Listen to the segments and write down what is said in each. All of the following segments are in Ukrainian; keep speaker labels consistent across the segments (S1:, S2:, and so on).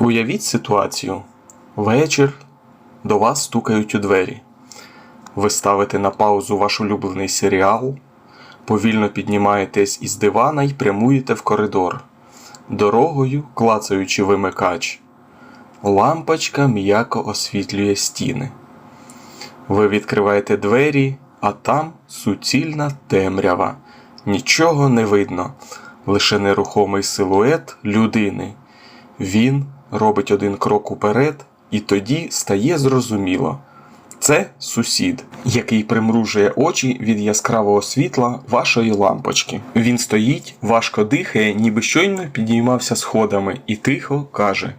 S1: Уявіть ситуацію. Вечір до вас стукають у двері. Ви ставите на паузу ваш улюблений серіал, повільно піднімаєтесь із дивана і прямуєте в коридор, дорогою клацаючи вимикач. Лампочка м'яко освітлює стіни. Ви відкриваєте двері, а там суцільна темрява. Нічого не видно, лише нерухомий силует людини. Він робить один крок уперед, і тоді стає зрозуміло. Це сусід, який примружує очі від яскравого світла вашої лампочки. Він стоїть, важко дихає, ніби щойно підіймався сходами, і тихо каже: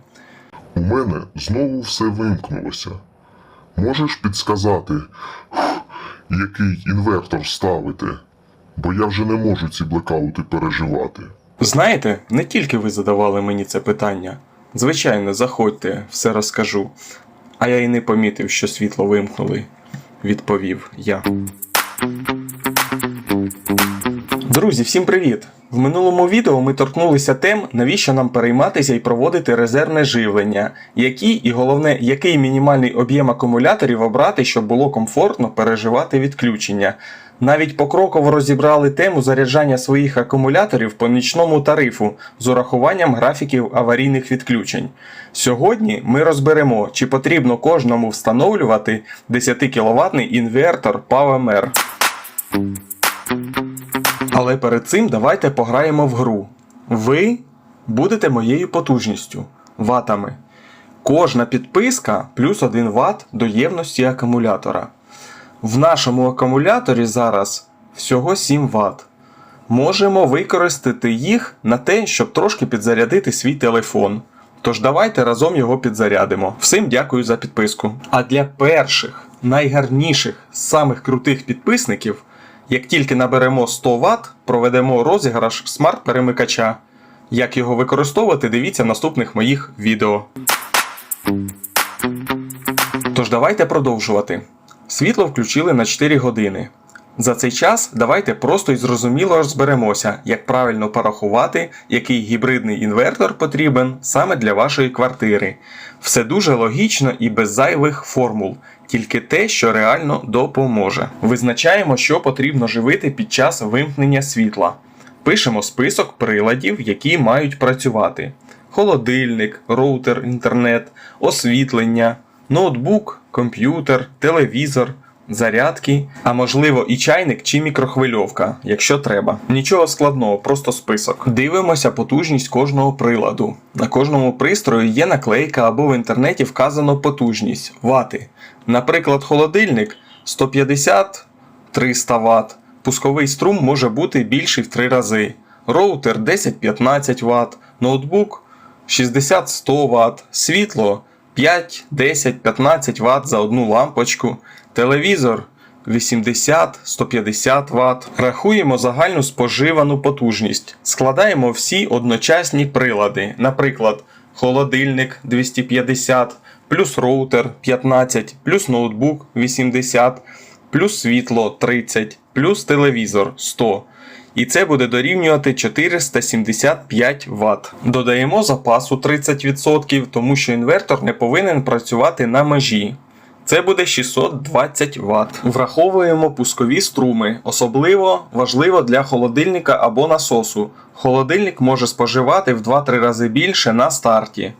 S2: У мене знову все вимкнулося. Можеш підсказати, який інвертор ставити? Бо я вже не можу ці блекаути переживати.
S1: Знаєте, не тільки ви задавали мені це питання. Звичайно, заходьте, все розкажу. А я й не помітив, що світло вимкнули, відповів я. Друзі, всім привіт! В минулому відео ми торкнулися тем, навіщо нам перейматися і проводити резервне живлення, який і головне, який мінімальний об'єм акумуляторів обрати, щоб було комфортно переживати відключення. Навіть покроково розібрали тему заряджання своїх акумуляторів по нічному тарифу з урахуванням графіків аварійних відключень. Сьогодні ми розберемо, чи потрібно кожному встановлювати 10 кВт інвертор PowerMer. Але перед цим давайте пограємо в гру. Ви будете моєю потужністю ватами. Кожна підписка плюс 1 Вт до ємності акумулятора. В нашому акумуляторі зараз всього 7 Вт. Можемо використати їх на те, щоб трошки підзарядити свій телефон. Тож давайте разом його підзарядимо. Всім дякую за підписку. А для перших, найгарніших, самих крутих підписників, як тільки наберемо 100 Вт, проведемо розіграш смарт-перемикача. Як його використовувати, дивіться наступних моїх відео. Тож давайте продовжувати. Світло включили на 4 години. За цей час давайте просто і зрозуміло розберемося, як правильно порахувати, який гібридний інвертор потрібен саме для вашої квартири. Все дуже логічно і без зайвих формул, тільки те, що реально допоможе. Визначаємо, що потрібно живити під час вимкнення світла. Пишемо список приладів, які мають працювати: холодильник, роутер, інтернет, освітлення, ноутбук, комп'ютер, телевізор, зарядки, а можливо і чайник чи мікрохвильовка, якщо треба. Нічого складного, просто список. Дивимося потужність кожного приладу. На кожному пристрої є наклейка або в інтернеті вказано потужність вати. Наприклад, холодильник 150 300 Вт. Пусковий струм може бути більший в 3 рази. Роутер 10-15 Вт, ноутбук 60-100 Вт, світло 5, 10, 15 Вт за одну лампочку, телевізор 80-150 Вт. Рахуємо загальну споживану потужність. Складаємо всі одночасні прилади, наприклад, холодильник 250, плюс роутер 15, плюс ноутбук 80, плюс світло 30, плюс телевізор 100. І це буде дорівнювати 475 Вт. Додаємо запасу 30%, тому що інвертор не повинен працювати на межі. Це буде 620 Вт. Враховуємо пускові струми, особливо важливо для холодильника або насосу. Холодильник може споживати в 2-3 рази більше на старті.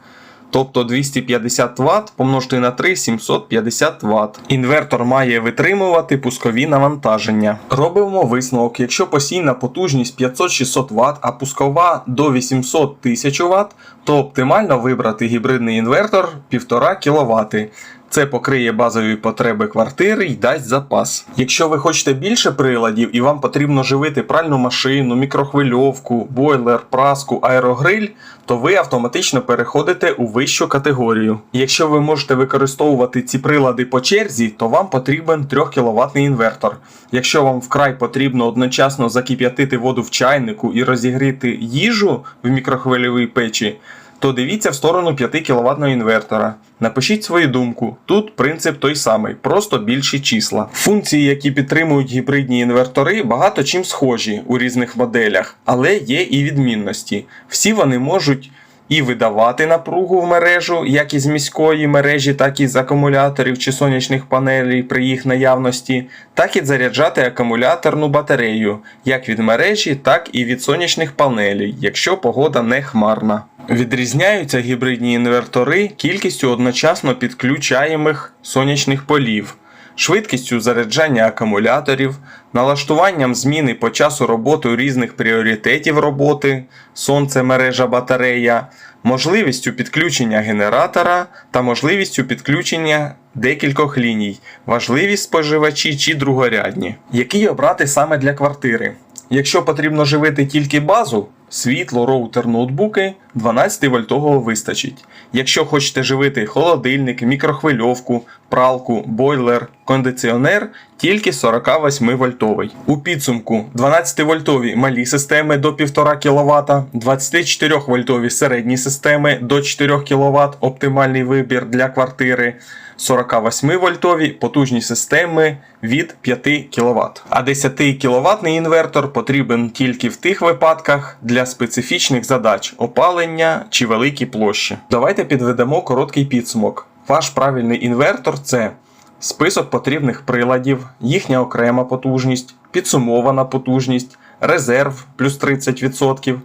S1: Тобто 250 Вт помножити на 3 750 Вт. Інвертор має витримувати пускові навантаження. Робимо висновок, якщо постійна потужність 500-600 Вт, а пускова до 800 1000 Вт, то оптимально вибрати гібридний інвертор 1,5 кВт. Це покриє базові потреби квартири і дасть запас. Якщо ви хочете більше приладів і вам потрібно живити пральну машину, мікрохвильовку, бойлер, праску, аерогриль, то ви автоматично переходите у вищу категорію. Якщо ви можете використовувати ці прилади по черзі, то вам потрібен 3 кВт інвертор. Якщо вам вкрай потрібно одночасно закип'ятити воду в чайнику і розігріти їжу в мікрохвильовій печі, то дивіться в сторону 5 кВт інвертора. Напишіть свою думку. Тут принцип той самий, просто більші числа. Функції, які підтримують гібридні інвертори, багато чим схожі у різних моделях, але є і відмінності. Всі вони можуть і видавати напругу в мережу, як із міської мережі, так і з акумуляторів чи сонячних панелей при їх наявності, так і заряджати акумуляторну батарею, як від мережі, так і від сонячних панелей, якщо погода не хмарна. Відрізняються гібридні інвертори кількістю одночасно підключаємих сонячних полів, швидкістю заряджання акумуляторів, налаштуванням зміни по часу роботи різних пріоритетів роботи, сонце, мережа, батарея, можливістю підключення генератора та можливістю підключення декількох ліній, важливі споживачі чи другорядні, які обрати саме для квартири. Якщо потрібно живити тільки базу, світло, роутер, ноутбуки 12 вольтового вистачить. Якщо хочете живити холодильник, мікрохвильовку, пралку, бойлер, кондиціонер, тільки 48 вольтовий. У підсумку 12 вольтові малі системи до 1,5 кВт, 24 вольтові середні системи до 4 кВт, оптимальний вибір для квартири. 48 вольтові потужні системи від 5 кВт. А 10 кВт інвертор потрібен тільки в тих випадках для специфічних задач опалення чи великі площі. Давайте підведемо короткий підсумок. Ваш правильний інвертор це список потрібних приладів, їхня окрема потужність, підсумована потужність, резерв плюс 30%,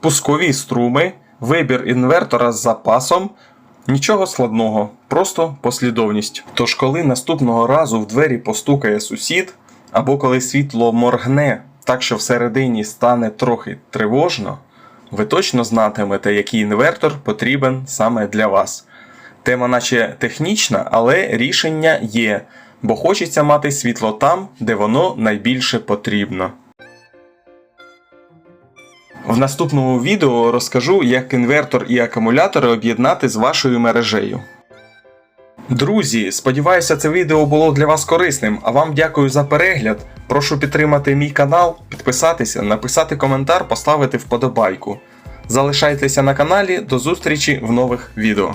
S1: пускові струми, вибір інвертора з запасом. Нічого складного, просто послідовність. Тож, коли наступного разу в двері постукає сусід, або коли світло моргне так, що всередині стане трохи тривожно, ви точно знатимете, який інвертор потрібен саме для вас. Тема наче технічна, але рішення є, бо хочеться мати світло там, де воно найбільше потрібно. В наступному відео розкажу, як інвертор і акумулятори об'єднати з вашою мережею. Друзі, сподіваюся, це відео було для вас корисним, а вам дякую за перегляд. Прошу підтримати мій канал, підписатися, написати коментар, поставити вподобайку. Залишайтеся на каналі, до зустрічі в нових відео.